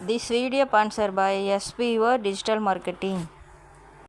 This video sponsored by SPO Digital Marketing.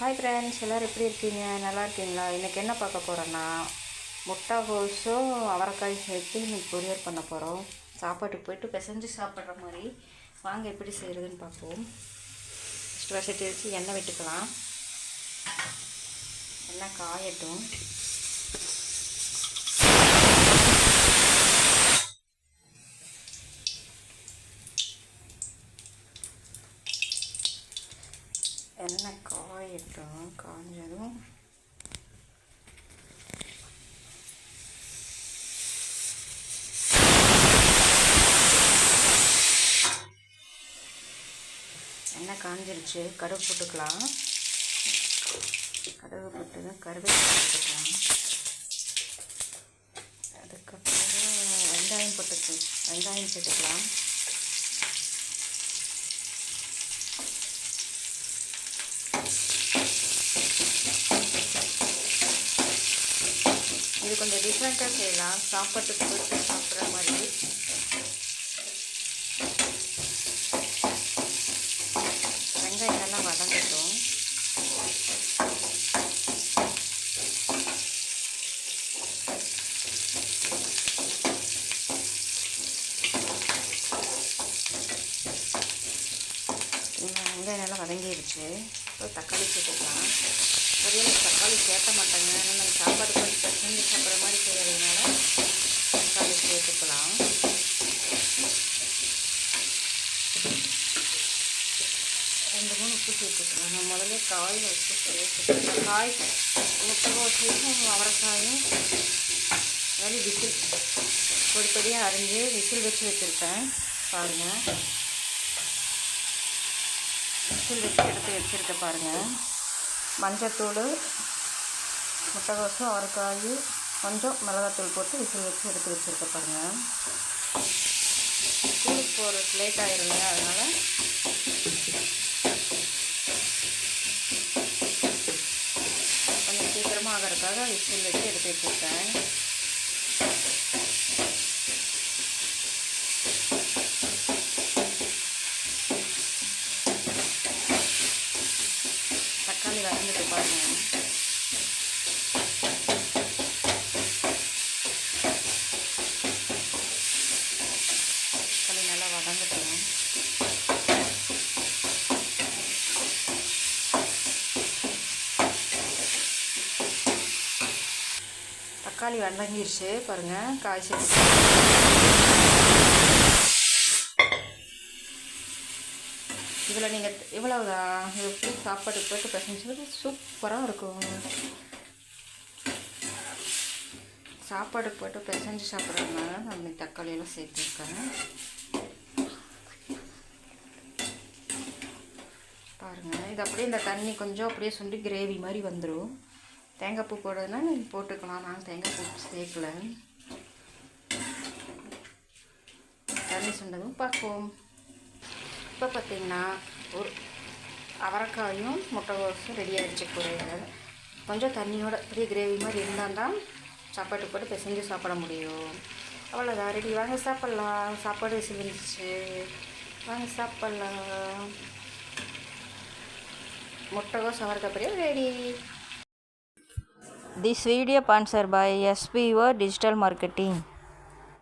Hi friends எல்லோரும் எப்படி இருக்கீங்க? நல்லா இருக்கீங்களா? இன்றைக்கி என்ன பார்க்க போகிறோன்னா முட்டை கோஸும் அவரைக்காய் சேர்த்து இன்றைக்கி பொரியல் பண்ண போகிறோம் சாப்பாட்டுக்கு போயிட்டு பிசைஞ்சு சாப்பிட்ற மாதிரி வாங்க எப்படி செய்கிறதுன்னு பார்ப்போம். ஃபஸ்ட்டு வசதி வச்சு எண்ணெய் விட்டுக்கலாம். எண்ணெய் காயட்டும். எண்ணெய் காயட்டும் காஞ்சதும். எண்ணெய் காஞ்சிருச்சு? கடுகு போட்டுக்கலாம். கடுகு போட்டு கருவேப்பிலை போட்டுக்கலாம். அதுக்கப்புறம் வெங்காயம் போட்டுக்கு வெங்காயம் போட்டுக்கலாம் இது கொஞ்சம் டிஃப்ரெண்ட்டாக செய்யலாம். சாப்பாட்டுக்கு போட்டு சாப்பிட்ற மாதிரி. வெங்காயம் நல்லா வதங்கட்டும். வெங்காயம் நல்லா வதங்கிடுச்சு இப்போ தக்காளி சேர்த்துக்கலாம். ஒரே தக்காளி சேர்த்த மாட்டாங்க. ஆனால் நம்ம சாப்பாடு கொஞ்சம் பசங்க சாப்பிட்ற மாதிரி செய்கிறதுனால தக்காளி சேர்த்துக்கலாம். ரெண்டு மூணு உப்பு சேர்த்துக்கலாம். நான் முதல்ல காயில் உப்பு சேர்த்துக்கலாம் காய் முட்டைகோசையும் அவரைக்காயும் வேலை விசில் பொடி பொடியாக அரிஞ்சு விசில் வச்சு வச்சுருக்கேன் பாருங்கள் விசில் வச்சு எடுத்து வச்சுருக்கேன் பாருங்கள் மஞ்சத்தூள் முட்டைகோசு அவரைக்காய் கொஞ்சம் மிளகாத்தூள் போட்டு விசில் வச்சு எடுத்து வச்சுருக்க பாருங்கள் ஸ்கூலுக்கு போகிறதுக்கு லேட் ஆயிரும் இல்லையா அதனால். கொஞ்சம் சீக்கிரமாக ஆகிறதுக்காக விசில் வச்சு எடுத்து வச்சுருக்கேன். தக்காளி வதங்கிட்டு பாருங்கள் தக்காளி நல்லா வதங்கட்டும் தக்காளி வதங்கிருச்சு பாருங்கள் காய் சேர்த்து இதில் நீங்கள் இவ்வளவுதான் இது எப்படி சாப்பாடு போட்டு பிசைஞ்சு சூப்பராக இருக்கும். சாப்பாடு போட்டு பிசைஞ்சு சாப்பிட்றதுனால நம்ம தக்காளியெல்லாம் சேர்த்துருக்கேன் பாருங்கள் இது அப்படியே இந்த தண்ணி கொஞ்சம் அப்படியே சுண்டி கிரேவி மாதிரி வந்துடும் தேங்காய் பூ போடுறதுனா நீங்கள் போட்டுக்கலாம். நான் தேங்காய் பூ சேர்க்கல. தண்ணி சுண்டதும் பார்ப்போம். இப்போ பார்த்திங்கன்னா ஒரு அவரைக்காயும் முட்டைகோசும் ரெடி ஆகிடுச்சு கொஞ்சம் தண்ணியோட பெரிய கிரேவி மாதிரி இருந்தால் தான் சாப்பாட்டு போட்டு பிசைஞ்சு சாப்பிட முடியும். அவ்வளோதான் ரெடி வாங்க சாப்பிட்லாம். சாப்பாடு சிலிந்துச்சு வாங்க சாப்பிட்லாம். முட்டகோஸ் அவரக்கப்புறம் ready this video sponsor by S P O digital marketing